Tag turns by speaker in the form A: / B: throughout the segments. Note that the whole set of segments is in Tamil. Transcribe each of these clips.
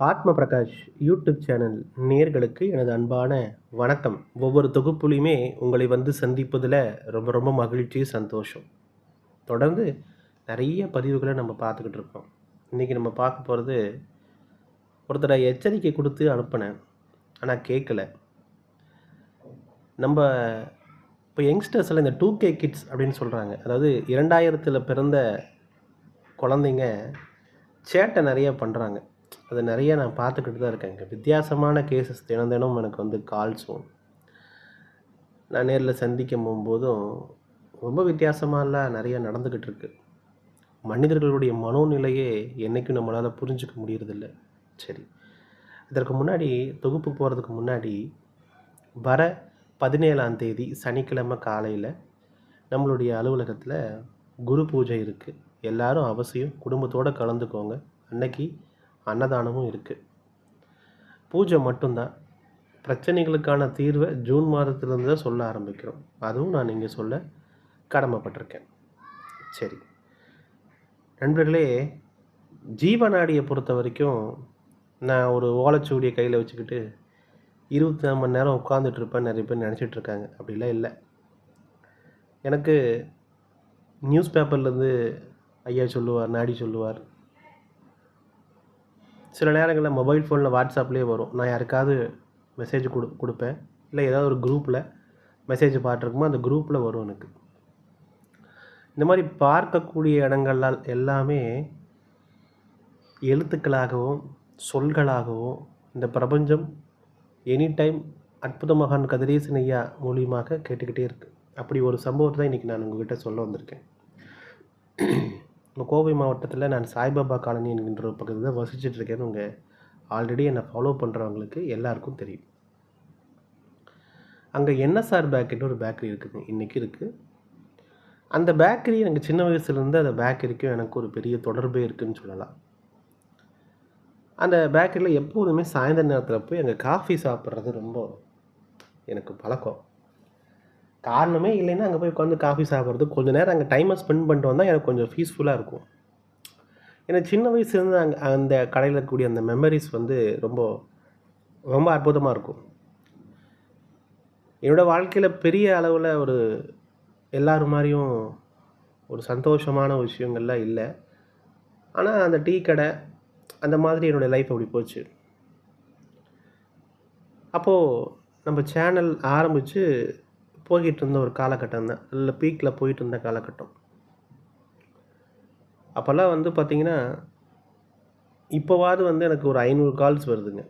A: ஆத்ம பிரகாஷ் யூடியூப் சேனல் நேர்களுக்கு எனது அன்பான வணக்கம். ஒவ்வொரு தொகுப்புலையுமே உங்களை வந்து சந்திப்பதில் ரொம்ப ரொம்ப மகிழ்ச்சி சந்தோஷம். தொடர்ந்து நிறைய பதிவுகளை நம்ம பார்த்துக்கிட்டு இருக்கோம். இன்றைக்கி நம்ம பார்க்க போகிறது ஒருத்தரை எச்சரிக்கை கொடுத்து அனுப்பினேன் ஆனால் கேட்கல. நம்ம இப்போ யங்ஸ்டர்ஸில் இந்த டூ கே கிட்ஸ் அப்படின்னு சொல்கிறாங்க அதாவது இரண்டாயிரத்தில் பிறந்த குழந்தைங்க சேட்டை நிறைய பண்ணுறாங்க அதை நிறைய நான் பார்த்துக்கிட்டு தான் இருக்கேன். இங்கே வித்தியாசமான கேசஸ் தினம் தினம் எனக்கு வந்து கால்ஸும் நான் நேரில் சந்திக்க போகும்போதும் ரொம்ப வித்தியாசமாலாம் நிறைய நடந்துக்கிட்டு இருக்கு. மனிதர்களுடைய மனோநிலையே என்றைக்கும் நம்மளால் புரிஞ்சுக்க முடியறதில்ல. சரி. இதற்கு முன்னாடி தொகுப்பு போகிறதுக்கு முன்னாடி வர பதினேழாம் தேதி சனிக்கிழமை காலையில் நம்மளுடைய அலுவலகத்தில் குரு பூஜை இருக்குது எல்லாரும் அவசியம் குடும்பத்தோடு கலந்துக்கோங்க. அன்னைக்கு அன்னதானமும் இருக்குது பூஜை மட்டும்தான். பிரச்சனைகளுக்கான தீர்வை ஜூன் மாதத்துலேருந்து தான் சொல்ல ஆரம்பிக்கிறோம். அதுவும் நான் இங்கே சொல்ல கடமைப்பட்டிருக்கேன். சரி. நண்பர்களே ஜீவநாடியை பொறுத்த வரைக்கும் நான் ஒரு ஓலைச்சுவடியை கையில் வச்சுக்கிட்டு இருபத்தி நாலு மணி நேரம் உட்காந்துட்ருப்பேன் நிறைய பேர் நினச்சிட்டு இருக்காங்க. அப்படிலாம் இல்லை. எனக்கு நியூஸ் பேப்பர்லேருந்து ஐயா சொல்லுவார் நாடி சொல்லுவார் சில நேரங்களில் மொபைல் ஃபோனில் வாட்ஸ்அப்லேயே வரும். நான் யாருக்காவது மெசேஜ் கொடு கொடுப்பேன். இல்லை ஏதாவது ஒரு குரூப்பில் மெசேஜ் பார்த்துருக்குமோ அந்த குரூப்பில் வரும் எனக்கு. இந்த மாதிரி பார்க்கக்கூடிய இடங்கள்லாம் எல்லாமே எழுத்துக்களாகவும் சொல்களாகவும் இந்த பிரபஞ்சம் எனி டைம் அற்புத மகான் கதிரேசன் ஐயா மூலியமாக கேட்டுக்கிட்டே இருக்குது அப்படி ஒரு சம்பவத்தை தான் இன்றைக்கி நான் உங்ககிட்ட சொல்ல வந்திருக்கேன். கோவை மாவட்டத்தில் நான் சாய்பாபா காலனி என்கின்ற ஒரு பக்கத்தில் தான் வசிச்சுட்டு இருக்கேன்னு உங்கள் ஆல்ரெடி என்னை ஃபாலோ பண்ணுறவங்களுக்கு எல்லாருக்கும் தெரியும். அங்கே என்எஸ்ஆர் பேக்கரின்னு ஒரு பேக்கரி இருக்குது இன்றைக்கி இருக்குது அந்த பேக்கரி எனக்கு சின்ன வயசுலேருந்து அந்த பேக்கரிக்கும் எனக்கு ஒரு பெரிய தொடர்பே இருக்குதுன்னு சொல்லலாம். அந்த பேக்கரியில் எப்போதுமே சாயந்தர நேரத்தில் போய் அங்கே காஃபி சாப்பிட்றது ரொம்ப எனக்கு பழக்கம். காரணமே இல்லைன்னா அங்கே போய் உட்காந்து காஃபி சாப்பிட்றது. கொஞ்சம் நேரம் அங்கே டைமை ஸ்பெண்ட் பண்ணிட்டு வந்தால் எனக்கு கொஞ்சம் பீஸ்ஃபுல்லாக இருக்கும். ஏன்னா சின்ன வயசுலேருந்து அங்கே அந்த கடையில் இருக்கக்கூடிய அந்த மெமரிஸ் வந்து ரொம்ப ரொம்ப அற்புதமாக இருக்கும். என்னோடய வாழ்க்கையில் பெரிய அளவில் ஒரு எல்லோரும் மாதிரியும் ஒரு சந்தோஷமான விஷயங்கள்லாம் இல்லை. ஆனால் அந்த டீ கடை அந்த மாதிரி என்னுடைய லைஃப் அப்படி போச்சு. அப்போது நம்ம சேனல் ஆரம்பித்து போய்கிட்டு இருந்த ஒரு காலகட்டம் தான். இல்லை பீக்கில் போயிட்டு இருந்த காலகட்டம். அப்போல்லாம் வந்து பார்த்திங்கன்னா இப்போவாது வந்து எனக்கு ஒரு ஐநூறு கால்ஸ் வருதுங்க.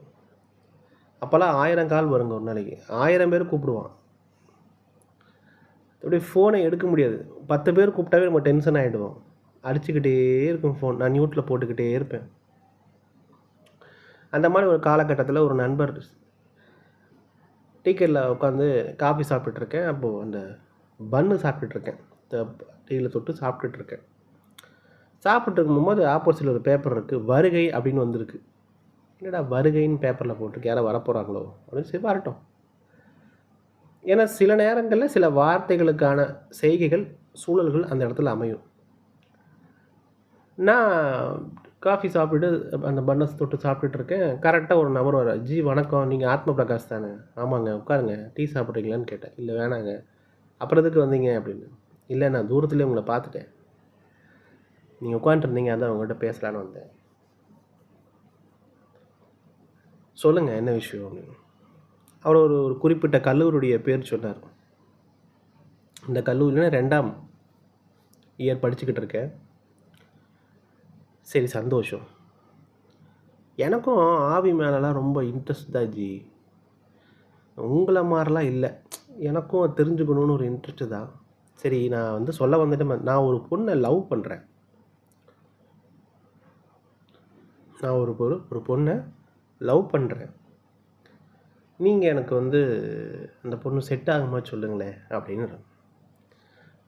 A: அப்போல்லாம் ஆயிரம் கால் வருங்க ஒரு நாளைக்கு. ஆயிரம் பேர் கூப்பிடுவான். அப்படியே ஃபோனை எடுக்க முடியாது. பத்து பேர் கூப்பிட்டாவே நம்ம டென்ஷன் ஆகிடுவோம் அடிச்சுக்கிட்டே இருக்கும் ஃபோன் நான் நியூட்டில் போட்டுக்கிட்டே இருப்பேன். அந்த மாதிரி ஒரு காலகட்டத்தில் ஒரு நண்பர் டீக்கெட்டில் உட்காந்து காஃபி சாப்பிட்டுட்ருக்கேன். அப்போது அந்த பன்னு சாப்பிட்டுட்ருக்கேன். டீயில் தொட்டு சாப்பிட்டுட்ருக்கேன். சாப்பிட்டு இருக்கும்போது ஆப்போசிட்டில் ஒரு பேப்பர் இருக்குது வருகை அப்படின்னு வந்திருக்கு. என்னடா வருகைன்னு பேப்பரில் போட்டிருக்கு. யாரோ வரப்போகிறாங்களோ அப்படின்னு சரி வரட்டும். ஏன்னா சில நேரங்களில் சில வார்த்தைகளுக்கான செய்கைகள் சூழல்கள் அந்த இடத்துல அமையும். நான் காஃபி சாப்பிட்டு அந்த பன்னஸ் தொட்டு சாப்பிட்டுட்டு இருக்கேன். கரெக்டாக ஒரு நபர் வர ஜி வணக்கம். நீங்கள் ஆத்ம பிரகாஷ் தானே? ஆமாங்க உட்காருங்க. டீ சாப்பிட்றீங்களான்னு கேட்டேன். இல்லை வேணாங்க. அப்புறம் எதுக்கு வந்தீங்க அப்படின்னு. இல்லை நான் தூரத்துலேயே உங்களை பார்த்துட்டேன். நீங்கள் உட்காந்துருந்தீங்க அதான் உங்கள்கிட்ட பேசலான்னு வந்தேன். சொல்லுங்கள் என்ன விஷயம் அப்படின்னு. அவர் ஒரு ஒரு குறிப்பிட்ட கல்லூரியுடைய பேர் சொன்னார். இந்த கல்லூரியில் ரெண்டாம் இயர் படிச்சுக்கிட்டு இருக்கேன். சரி சந்தோஷம். எனக்கும் ஆவி மேலெலாம் ரொம்ப இன்ட்ரெஸ்ட் தான் ஜி. உங்களை மாதிரிலாம் இல்லை. எனக்கும் தெரிஞ்சுக்கணுன்னு ஒரு இன்ட்ரெஸ்ட்டு தான். சரி நான் வந்து சொல்ல வந்துட்டு நான் ஒரு பொண்ணை லவ் பண்ணுறேன் நான் ஒரு பொரு ஒரு பொண்ணை லவ் பண்ணுறேன் நீங்கள் எனக்கு வந்து அந்த பொண்ணு செட் ஆகுமா சொல்லுங்களேன் அப்படின்னு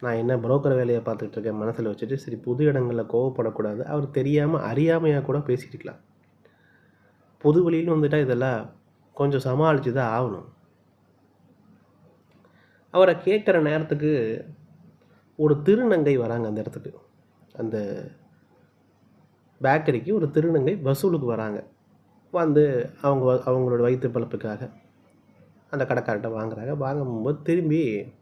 A: நான் என்ன புரோக்கர் வேலையை பார்த்துக்கிட்டு இருக்கேன் மனசில் வச்சுட்டு சரி புது இடங்களில் கோவப்படக்கூடாது. அவர் தெரியாமல் அறியாமையாக கூட பேசியிருக்கலாம் பொது வழியில் வந்துட்டால் இதெல்லாம் கொஞ்சம் சமாளித்து தான் ஆகணும். அவரை கேட்குற நேரத்துக்கு ஒரு திருநங்கை வராங்க அந்த இடத்துக்கு. அந்த பேக்கரிக்கு ஒரு திருநங்கை வசூலுக்கு வராங்க. வந்து அவங்க வ- அவங்களோட வயிற்று பழப்புக்காக அந்த கடைக்கார்ட்ட வாங்குறாங்க. வாங்கும்போது திரும்பி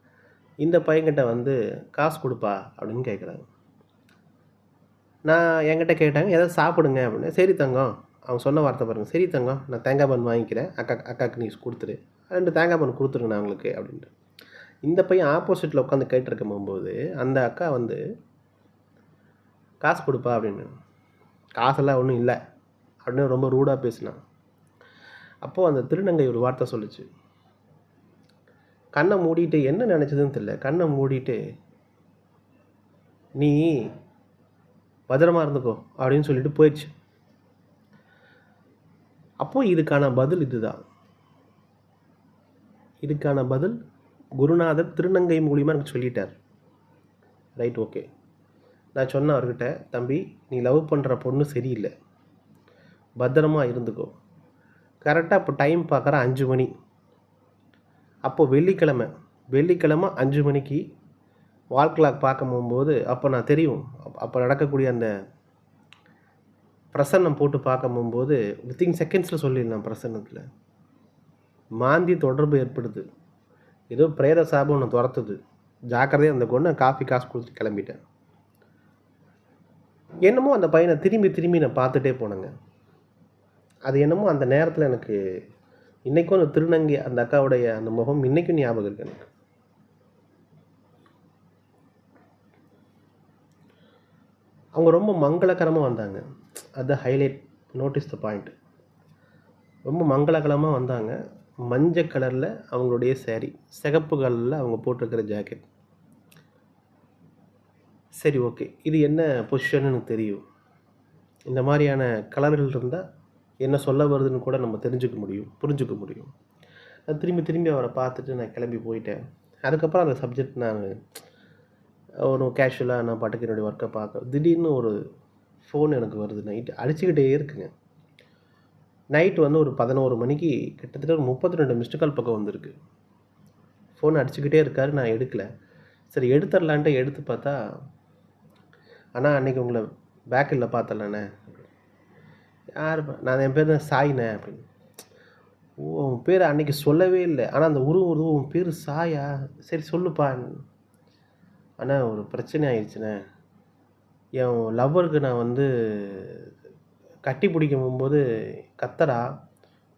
A: இந்த பையன்கிட்ட வந்து காசு கொடுப்பா அப்படின்னு கேட்குறாங்க. நான் என்கிட்ட கேட்டாங்க எதாவது சாப்பிடுங்க அப்படின்னு. சரி தங்கம். அவங்க சொன்ன வார்த்தை பாருங்கள் சரி தங்கம் நான் தேங்காய் பான் வாங்கிக்கிறேன். அக்கா அக்காவுக்கு நீ கொடுத்துரு. ரெண்டு தேங்காய் பான் கொடுத்துருங்க நான் அவங்களுக்கு அப்படின்ட்டு. இந்த பையன் ஆப்போசிட்டில் உட்காந்து கேட்டிருக்க போகும்போது அந்த அக்கா வந்து காசு கொடுப்பா அப்படின்னு. காசெல்லாம் ஒன்றும் இல்லை அப்படின்னு ரொம்ப ரூடாக பேசினான். அப்போது அந்த திருநங்கை ஒரு வார்த்தை சொல்லுச்சு. கண்ணை மூடிட்டு என்ன நினச்சதுன்னு தெரியல. கண்ணை மூடிட்டு நீ பத்திரமா இருந்துக்கோ அப்படின்னு சொல்லிட்டு போயிடுச்சு. அப்போது இதுக்கான பதில் இதுதான். இதுக்கான பதில் குருநாதர் திருநங்கை மூலியமாக எனக்கு சொல்லிட்டார். Right okay. நான் சொன்னேன் அவர்கிட்ட தம்பி நீ லவ் பண்ணுற பொண்ணு சரியில்லை. பத்திரமா இருந்துக்கோ. கரெக்டாக இப்போ டைம் பார்க்குற அஞ்சு மணி. அப்போது வெள்ளிக்கிழமை வெள்ளிக்கிழமை அஞ்சு மணிக்கு வால் கிளாக் பார்க்க போகும்போது அப்போ நான் தெரியும். அப்போ நடக்கக்கூடிய அந்த பிரசன்னம் போட்டு பார்க்க போகும்போது வித்தின் செகண்ட்ஸில் சொல்லிடலாம் பிரசன்னத்தில். மாந்தி தொடர்பு ஏற்படுது. ஏதோ பிரேத சாபம் ஒன்று துரத்துது. ஜாக்கிரதையாக அந்த கொண்டு காஃபி காசு கொடுத்துட்டு கிளம்பிட்டேன். என்னமோ அந்த பையனை திரும்பி திரும்பி நான் பார்த்துட்டே போனேங்க. அது என்னமோ அந்த நேரத்தில் எனக்கு இன்றைக்கும் அந்த திருநங்கை அந்த அக்காவுடைய அந்த முகம் இன்றைக்கும் ஞாபகம் இருக்கு எனக்கு. அவங்க ரொம்ப மங்களகரமாக வந்தாங்க. அது ஹைலைட் நோட்டீஸ் த பாயிண்ட் ரொம்ப மங்களகரமாக வந்தாங்க. மஞ்சள் கலரில் அவங்களுடைய சேரீ சிகப்பு கலரில் அவங்க போட்டிருக்கிற ஜாக்கெட் சரி ஓகே இது என்ன பொசிஷன் எனக்கு தெரியும். இந்த மாதிரியான கலர்கள் இருந்தால் என்ன சொல்ல வருதுன்னு கூட நம்ம தெரிஞ்சுக்க முடியும் புரிஞ்சுக்க முடியும். திரும்பி திரும்பி அவரை பார்த்துட்டு நான் கிளம்பி போயிட்டேன். அதுக்கப்புறம் அந்த சப்ஜெக்ட் நான் ஒரு கேஷுவலாக நான் பாட்டுக்கு என்னுடைய ஒர்க்கை பார்க்க திடீர்னு ஒரு ஃபோன் எனக்கு வருது நைட்டு அடிச்சுக்கிட்டே இருக்குங்க. நைட் வந்து ஒரு பதினோரு மணிக்கு கிட்டத்தட்ட ஒரு முப்பத்தி ரெண்டு மிஸ்டு கால் பக்கம் வந்திருக்கு. ஃபோன் அடிச்சுக்கிட்டே இருக்காரு நான் எடுக்கலை. சரி எடுத்துடலான்ட்டு எடுத்து பார்த்தா ஆனால் அன்னைக்கு உங்களை பேக்கில் பார்த்தலண்ணே யார் நான் என் பேர் தான் சாய்ண்ணே அப்படின்னு. ஓ உன் பேர் அன்னைக்கு சொல்லவே இல்லை. ஆனால் அந்த உருவம் உருவம் உன் பேர் சாயா. சரி சொல்லுப்பா. அண்ணா ஒரு பிரச்சனை ஆயிடுச்சுண்ணே. என் லவ்வருக்கு நான் வந்து கட்டி பிடிக்கும் போகும்போது கத்தரா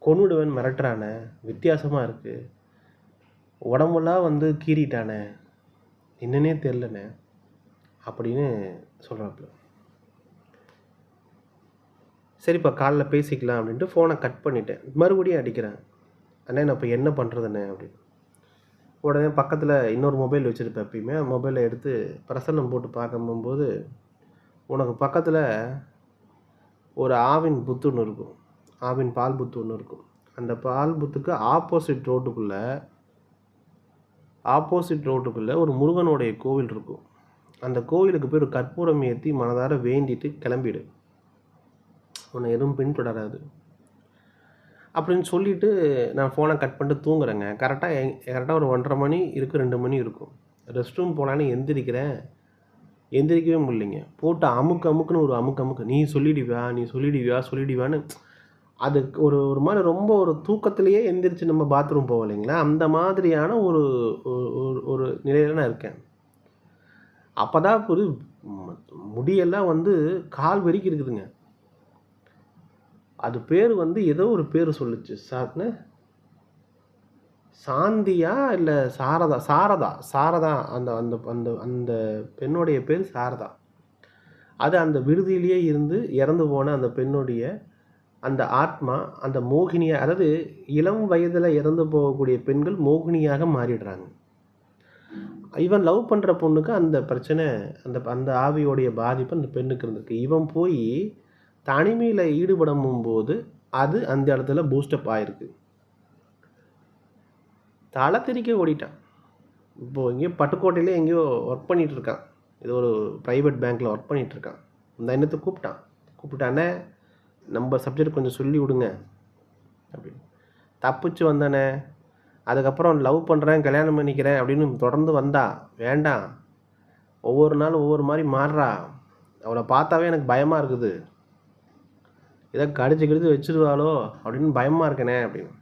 A: கொன்னுடுவேன் மிரட்டுறானே. வித்தியாசமாக இருக்குது உடம்பெல்லாம் வந்து கீறிட்டானே. என்னன்னே தெரிலண்ணே அப்படின்னு சொல்கிறாப்புல சரிப்பா காலைல பேசிக்கலாம் அப்படின்ட்டு ஃபோனை கட் பண்ணிட்டேன். மறுபடியும் அடிக்கிறேன். அண்ணே நான் இப்போ என்ன பண்ணுறதுண்ணே அப்படின்னு. உடனே பக்கத்தில் இன்னொரு மொபைல் வச்சுருப்பேன் எப்பயுமே. மொபைலை எடுத்து பிரசன்னம் போட்டு பார்க்கும்போது உனக்கு பக்கத்தில் ஒரு ஆவின் புத்து ஒன்று இருக்கும். ஆவின் பால் புத்து ஒன்று இருக்கும். அந்த பால் புத்துக்கு ஆப்போசிட் ரோட்டுக்குள்ளே ஆப்போசிட் ரோட்டுக்குள்ளே ஒரு முருகனுடைய கோவில் இருக்கும். அந்த கோவிலுக்கு போய் ஒரு கற்பூரம் ஏற்றி மனதார வேண்டிட்டு கிளம்பிடு. உன்னை எதுவும் பின்தொடராது. அப்படின்னு சொல்லிவிட்டு நான் ஃபோனை கட் பண்ணிட்டு தூங்குறேங்க. கரெக்டாக கரெக்டாக ஒரு ஒன்றரை மணி இருக்குது ரெண்டு மணி இருக்கும். ரெஸ்ட் ரூம் போகலான்னு எந்திரிக்கிறேன். எந்திரிக்கவே முடியலைங்க. போட்டு அமுக்கு அமுக்குன்னு ஒரு அமுக்கு அமுக்கு. நீ சொல்லிடுவியா நீ சொல்லிடுவியா சொல்லிடுவியான்னு அது ஒரு ஒரு மாதிரி ரொம்ப ஒரு தூக்கத்திலேயே எந்திரிச்சு நம்ம பாத்ரூம் போவோம் இல்லைங்களா? அந்த மாதிரியான ஒரு ஒரு- ஒரு நான் இருக்கேன். அப்போ தான் ஒரு முடியெல்லாம் வந்து கால் வரைக்கும் இருக்குதுங்க அது பேர் வந்து ஏதோ ஒரு பேர் சொல்லுச்சு. சார்னு சாந்தியா இல்லை சாரதா? சாரதா. சாரதா. அந்த அந்த அந்த அந்த பெண்ணுடைய பேர் சாரதா. அது அந்த விடுதியிலேயே இருந்து இறந்து போன அந்த பெண்ணுடைய அந்த ஆத்மா அந்த மோகினியாக அதாவது இளம் வயதில் இறந்து போகக்கூடிய பெண்கள் மோகினியாக மாறிடுறாங்க. இவன் லவ் பண்ணுற பொண்ணுக்கு அந்த பிரச்சனை அந்த அந்த ஆவியோடைய பாதிப்பு அந்த பெண்ணுக்கு இருந்திருக்கு. இவன் போய் தனிமையில் ஈடுபடும் போது அது அந்த இடத்துல பூஸ்டப் ஆயிருக்கு. தலை திரிக்க ஓடிட்டான். இப்போது எங்கேயோ பட்டுக்கோட்டையிலே எங்கேயோ ஒர்க் பண்ணிகிட்ருக்கான் இருக்கான். ஒரு ப்ரைவேட் பேங்க்கில் ஒர்க் பண்ணிகிட்ருக்கான் இருக்கான். இந்த எண்ணத்தை கூப்பிட்டான். கூப்பிட்டானே நம்ம சப்ஜெக்ட் கொஞ்சம் சொல்லி விடுங்க. அப்படின்னு. தப்பிச்சு வந்தானே. அதுக்கப்புறம் லவ் பண்ணுறேன் கல்யாணம் பண்ணிக்கிறேன் அப்படின்னு தொடர்ந்து வந்தா. வேண்டாம். ஒவ்வொரு நாள் ஒவ்வொரு மாதிரி மாறுறா. அவளை பார்த்தாவே எனக்கு பயமாக இருக்குது. ஏதோ கடிச்சு கடிச்சு வச்சிருவாளோ அப்படின்னு பயமாக இருக்கனே அப்படின்னு.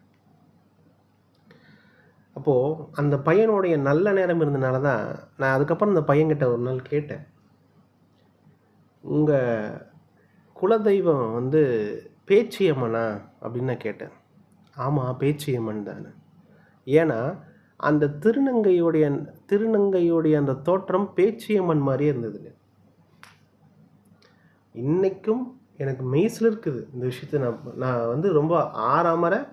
A: அப்போது அந்த பையனுடைய நல்ல நேரம் இருந்தனால தான் நான் அதுக்கப்புறம் அந்த பையன்கிட்ட ஒரு நாள் கேட்டேன். உங்கள் குலதெய்வம் வந்து பேச்சியம்மனா? அப்படின்னு நான் கேட்டேன். ஆமாம் பேச்சியம்மன் தானே. ஏன்னா அந்த திருநங்கையுடைய திருநங்கையுடைய அந்த தோற்றம் பேச்சியம்மன் மாதிரியே இருந்ததுங்க. இன்றைக்கும் எனக்கு மெய்ஸில் இருக்குது இந்த விஷயத்தை நான் நான் வந்து ரொம்ப ஆறாமற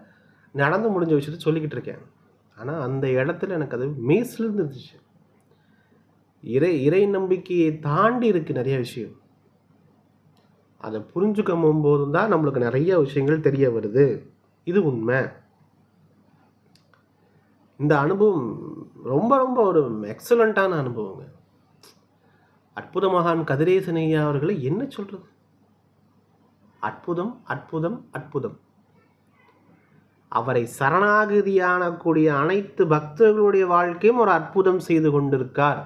A: நடந்து முடிஞ்ச விஷயத்த சொல்லிக்கிட்டு இருக்கேன். ஆனால் அந்த இடத்துல எனக்கு அது மெய்ஸில் இருந்துச்சு. இறை இறை நம்பிக்கையை தாண்டி இருக்குது நிறைய விஷயம். அதை புரிஞ்சுக்கும் போதும் தான் நம்மளுக்கு நிறைய விஷயங்கள் தெரிய வருது. இது உண்மை. இந்த அனுபவம் ரொம்ப ரொம்ப ஒரு எக்ஸலண்ட்டான அனுபவங்க. அற்புத மகான் கதிரேசனையா அவர்களை என்ன சொல்கிறது அற்புதம் அற்புதம் அற்புதம். அவரை சரணாகதியானக்கூடிய அனைத்து பக்தர்களுடைய வாழ்க்கையும் ஒரு அற்புதம் செய்து கொண்டிருக்கார்.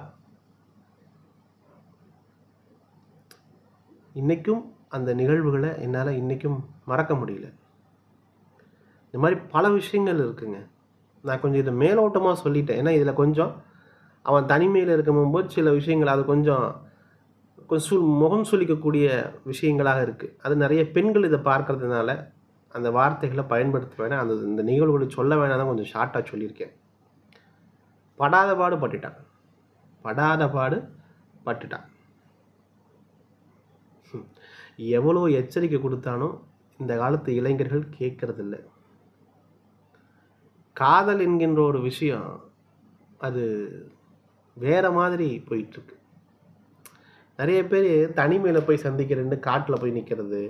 A: இன்னைக்கும் அந்த நிகழ்வுகளை என்னால் இன்னைக்கும் மறக்க முடியல. இந்த மாதிரி பல விஷயங்கள் இருக்குங்க. நான் கொஞ்சம் இதை மேலோட்டமாக சொல்லிட்டேன். ஏன்னா இதில் கொஞ்சம் அவன் தனிமையில் இருக்கும்போது சில விஷயங்கள் அது கொஞ்சம் கொஞ்சம் முகம் சுளிக்கக்கூடிய விஷயங்களாக இருக்குது அது நிறைய பெண்கள் இதை பார்க்கறதுனால அந்த வார்த்தைகளை பயன்படுத்த வேணாம். அந்த இந்த நிகழ்வுகளை சொல்ல வேணாம் தான் கொஞ்சம் ஷார்ட்டாக சொல்லியிருக்கேன். படாத பாடு பட்டுட்டான். படாத பாடு பட்டுட்டான். எவ்வளோ எச்சரிக்கை கொடுத்தாலும் இந்த காலத்து இளைஞர்கள் கேட்கறதில்ல. காதல் என்கின்ற ஒரு விஷயம் அது வேற மாதிரி போயிட்டுருக்கு நிறைய பேர் தனிமையில் போய் சந்திக்கிறேன்னு காட்டில் போய் நிற்கிறது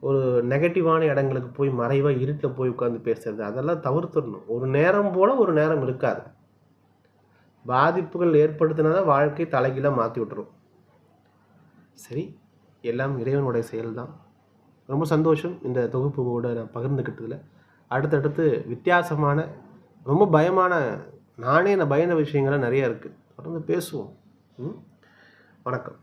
A: ஒரு நெகட்டிவான இடங்களுக்கு போய் மறைவாக இருட்டில் போய் உட்காந்து பேசுறது அதெல்லாம் தவிர்த்துடணும். ஒரு நேரம் போல் ஒரு நேரம் இருக்காது. பாதிப்புகள் ஏற்படுத்தினா தான் வாழ்க்கை தலைகீழாக மாற்றி விட்டுரும். சரி எல்லாம் இறைவனுடைய செயல்தான். ரொம்ப சந்தோஷம் இந்த தொகுப்பு கூட நான் பகிர்ந்துக்கிட்டதில் அடுத்தடுத்து வித்தியாசமான ரொம்ப பயமான நானே நான் பயந்த விஷயங்கள்லாம் நிறையா இருக்குது தொடர்ந்து பேசுவோம். ம்? வணக்கம்.